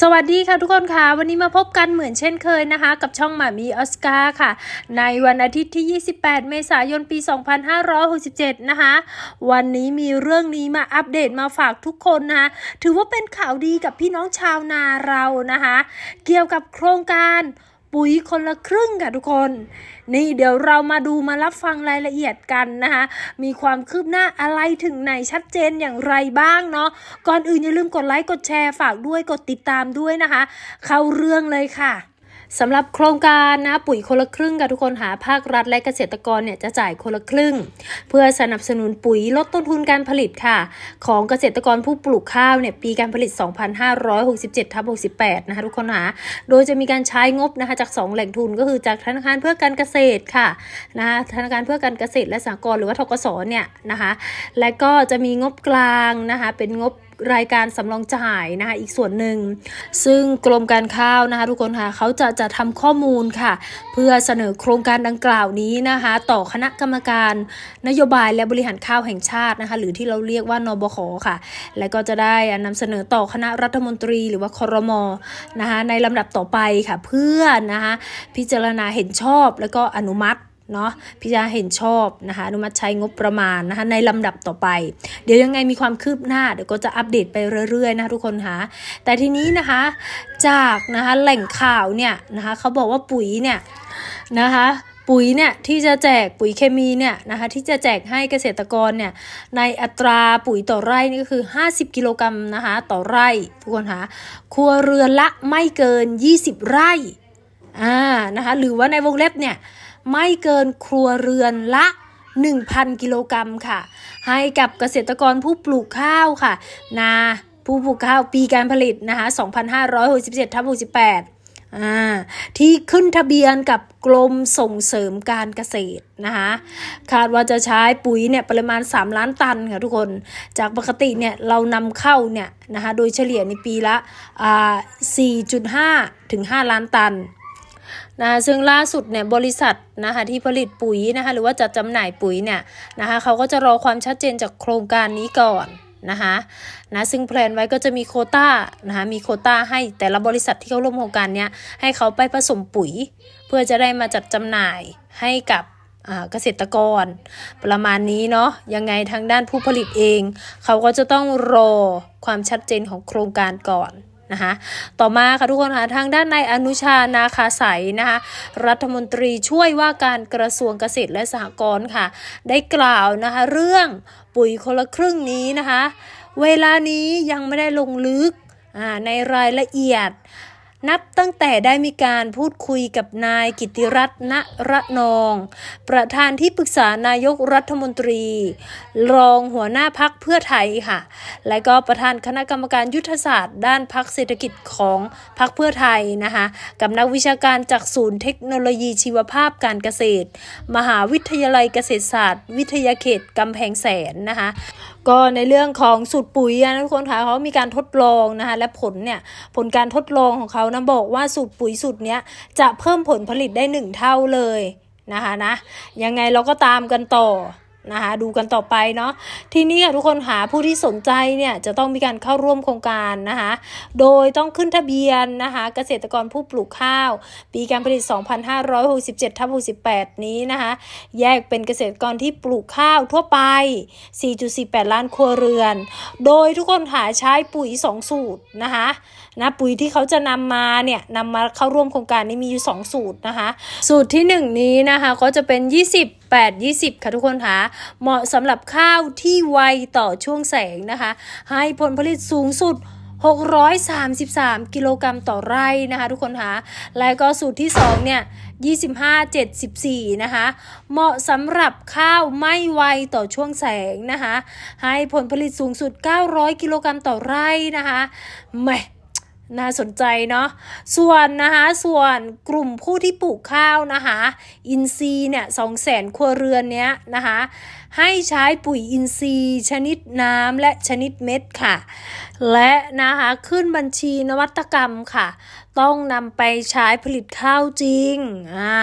สวัสดีค่ะทุกคนค่ะ วันนี้มาพบกันเหมือนเช่นเคยนะคะ กับช่องหมามีออสการ์ค่ะ ในวันอาทิตย์ที่ 28 เมษายนปี 2567 นะคะ วันนี้มีเรื่องนี้มาอัปเดตมาฝากทุกคนนะคะถือว่าเป็นข่าวดีกับพี่น้องชาวนาเรานะคะ เกี่ยวกับโครงการ ปุ๋ยคนละครึ่งค่ะทุกคน นี่เดี๋ยวเรามาดูมารับฟังรายละเอียดกันนะคะ มีความคืบหน้าอะไรถึงไหนชัดเจนอย่างไรบ้างเนาะก่อนอื่นอย่าลืมกดไลค์กดแชร์ฝากด้วยกดติดตามด้วยนะคะ เข้าเรื่องเลยค่ะ สำหรับโครงการนะปุ๋ยคนละครึ่งค่ะทุกคนหาภาครัฐและเกษตรกรเนี่ยจะจ่ายคนละครึ่ง เพื่อสนับสนุนปุ๋ยลดต้นทุนการผลิตค่ะ ของเกษตรกรผู้ปลูกข้าวเนี่ยปีการผลิต 2567ทับ68 นะคะทุกคนหา โดยจะมีการใช้งบนะคะจาก 2 แหล่งทุนก็คือจากธนาคารเพื่อการเกษตรค่ะนะคะธนาคารเพื่อการเกษตรและสหกรณ์หรือว่าทกสเนี่ยนะคะและก็จะมีงบกลางนะคะเป็นงบ รายการสำรองจ่ายนะคะอีกส่วนหนึ่ง ซึ่งกรมการข้าวนะคะทุกคนค่ะเขาจะจะทำข้อมูลค่ะ เพื่อเสนอโครงการดังกล่าวนี้นะคะต่อคณะกรรมการนโยบายและบริหารข้าวแห่งชาตินะคะหรือที่เราเรียกว่านบขค่ะ และก็จะได้นำเสนอต่อคณะรัฐมนตรีหรือว่าครมนะคะในลำดับต่อไปค่ะเพื่อนะคะพิจารณาเห็นชอบแล้วก็อนุมัติ เนาะพิจารณาเห็นชอบนะคะอนุมัติใช้งบประมาณนะคะในลำดับต่อไป เดี๋ยวยังไงมีความคืบหน้าเดี๋ยวก็จะอัปเดตไปเรื่อยๆนะคะทุกคนคะแต่ทีนี้นะคะจากนะคะแหล่งข่าวเนี่ยนะคะเขาบอกว่าปุ๋ยเนี่ยนะคะปุ๋ยเนี่ยที่จะแจกปุ๋ยเคมีเนี่ยนะคะที่จะแจกให้เกษตรกรเนี่ยในอัตราปุ๋ยต่อไร่นี่ก็คือ 50 กิโลกรัมนะคะต่อไร่ทุกคนคะครัวเรือนละไม่เกิน 20 ไร่อ่านะคะหรือว่าในวงเล็บเนี่ย ไม่เกินครัวเรือนละ 1,000 กิโลกรัมค่ะ ให้กับเกษตรกรผู้ปลูกข้าวค่ะ นาผู้ปลูกข้าวปีการผลิตนะคะ2,567ทับ68อ่าที่ขึ้นทะเบียนกับกรมส่งเสริมการเกษตรนะคะคาดว่าจะใช้ปุ๋ยเนี่ยปริมาณ 3 ล้านตันค่ะทุกคน จากปกติเนี่ยเรานำเข้าเนี่ยนะคะโดยเฉลี่ยในปีละอ่า4.5 ถึง 5 ล้านตัน นะะซึ่งล่าสุดเนี่ยบริษัทนะคะที่ผลิตปุ๋ยนะคะหรือว่าจัดจำหน่ายปุ๋ยเนี่ยนะคะเขาก็จะรอความชัดเจนจากโครงการนี้ก่อนนะคะนะซึ่งแพลนไว้ก็จะมีโคต้านะคะมีโคต้าให้แต่ละบริษัทที่เข้าร่วมโครงการเนี้ยให้เขาไปผสมปุ๋ย เพื่อจะได้มาจัดจำหน่ายให้กับเกษตรกร ประมาณนี้เนาะยังไงทางด้านผู้ผลิตเอง เขาก็จะต้องรอความชัดเจนของโครงการก่อน นะคะต่อมาค่ะทุกคนค่ะทางด้านนายอนุชานาคาใสนะคะรัฐมนตรีช่วยว่าการกระทรวงเกษตรและสหกรณ์ค่ะ ได้กล่าวนะคะเรื่องปุ๋ยคนละครึ่งนี้นะคะ เวลานี้ยังไม่ได้ลงลึกในรายละเอียด นับตั้งแต่ได้มีการพูดคุยกับนายกิติรัตน์ณระนอง ประธานที่ปรึกษานายกรัฐมนตรี รองหัวหน้าพักเพื่อไทยค่ะ และก็ประธานคณะกรรมการยุทธศาสตร์ ด้านพักเศรษฐกิจของพักเพื่อไทยนะคะกับนักวิชาการจากศูนย์เทคโนโลยีชีวภาพการเกษตร มหาวิทยาลัยเกษตรศาสตร์ วิทยาเขตกำแพงแสนนะคะก็ในเรื่องของสูตรปุ๋ยนะทุกคนคะเขามีการทดลองนะคะและผลเนี่ยผลการทดลองของเขานะบอกว่าสูตรปุ๋ยสูตรเนี้ยจะเพิ่มผลผลิตได้หนึ่งเท่าเลยนะคะนะยังไงเราก็ตามกันต่อ นะคะดูกันต่อไปเนาะทีนี้ค่ะทุกคนหาผู้ที่สนใจเนี่ยจะต้องมีการเข้าร่วมโครงการนะคะโดยต้องขึ้นทะเบียนนะคะเกษตรกรผู้ปลูกข้าว ปีการผลิต 2567ทับ68 นี้นะคะแยกเป็นเกษตรกรที่ปลูกข้าวทั่วไป 4.48 ล้านครัวเรือน โดยทุกคนหาใช้ปุ๋ย 2 สูตรนะคะนะปุ๋ยที่เขาจะนำมาเนี่ยนำมาเข้าร่วมโครงการนี้มีอยู่ 2 สูตรนะคะสูตรที่ 1 นี้นะคะก็จะเป็น 20 8 20 ค่ะทุกคนคะเหมาะสำหรับข้าวที่ไวต่อช่วงแสงนะคะ ให้ผลผลิตสูงสุด 633 กิโลกรัมต่อไร่นะคะ ทุกคนคะและก็สูตรที่ 2 เนี่ย 25 74 นะคะ เหมาะสำหรับข้าวไม่ไวต่อช่วงแสงนะคะ ให้ผลผลิตสูงสุด 900 กิโลกรัมต่อไร่นะคะแม่ น่าสนใจเนาะ ส่วนนะคะส่วนกลุ่มผู้ที่ปลูกข้าวนะคะอินทรีย์เนี่ยสองแสนครัวเรือนเนี้ยนะคะให้ใช้ปุ๋ยอินทรีย์ ชนิดน้ำและชนิดเม็ดค่ะ และนะคะขึ้นบัญชีนวัตกรรมค่ะ ต้องนำไปใช้ผลิตข้าวจริงอ่า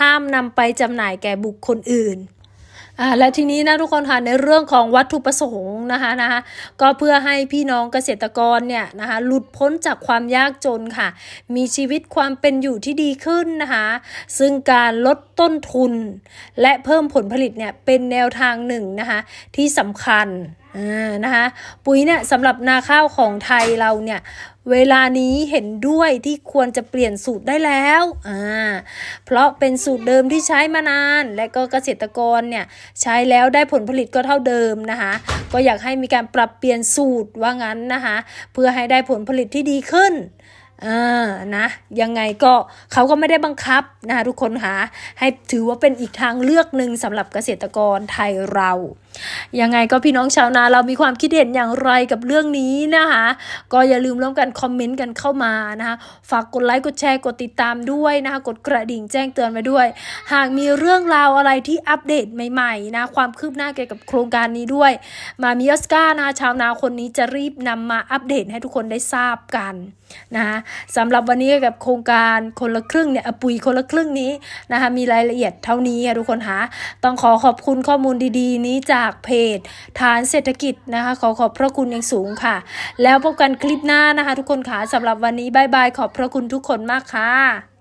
ห้ามนำไปจำหน่ายแก่บุคคลอื่น อ่าและทีนี้นะทุกคนค่ะในเรื่องของวัตถุประสงค์นะคะนะคะก็เพื่อให้พี่น้องเกษตรกรเนี่ยนะคะหลุดพ้นจากความยากจนค่ะ มีชีวิตความเป็นอยู่ที่ดีขึ้นนะคะซึ่งการลดต้นทุน และเพิ่มผลผลิตเนี่ยเป็นแนวทางหนึ่งนะคะที่สำคัญอ่านะคะปุ๋ยเนี่ยสำหรับนาข้าวของไทยเราเนี่ย เวลานี้เห็นด้วยที่ควรจะเปลี่ยนสูตรได้แล้วอ่าเพราะเป็นสูตรเดิมที่ใช้มานาน และก็เกษตรกรเนี่ยใช้แล้วได้ผลผลิตก็เท่าเดิมนะคะ ก็อยากให้มีการปรับเปลี่ยนสูตรว่างั้นนะคะ เพื่อให้ได้ผลผลิตที่ดีขึ้น อ่านะยังไงก็เขาก็ไม่ได้บังคับนะคะทุกคนค่ะให้ถือว่าเป็นอีกทางเลือกหนึ่งสำหรับเกษตรกรไทยเรา ยังไงก็พี่น้องชาวนาเรามีความคิดเห็นอย่างไรกับเรื่องนี้นะคะก็อย่าลืมร่วมกันคอมเมนต์กันเข้ามานะคะฝากกดไลค์กดแชร์กดติดตามด้วยนะคะกดกระดิ่งแจ้งเตือนไว้ด้วย หากมีเรื่องราวอะไรที่อัปเดตใหม่ๆนะความคืบหน้าเกี่ยวกับโครงการนี้ด้วย มามิออสการ์นะคะชาวนาคนนี้จะรีบนำมาอัปเดตให้ทุกคนได้ทราบกัน นะคะสำหรับวันนี้กับโครงการคนละครึ่งเนี่ยปุ๋ยคนละครึ่งนี้นะคะมีรายละเอียดเท่านี้ค่ะทุกคนคะต้องขอขอบคุณข้อมูลดีๆ นี้จากเพจ ฐานเศรษฐกิจนะคะ ขอขอบพระคุณอย่างสูงค่ะ แล้วพบกันคลิปหน้านะคะ ทุกคนค่ะสำหรับวันนี้บายบายขอบพระคุณทุกคนมากค่ะ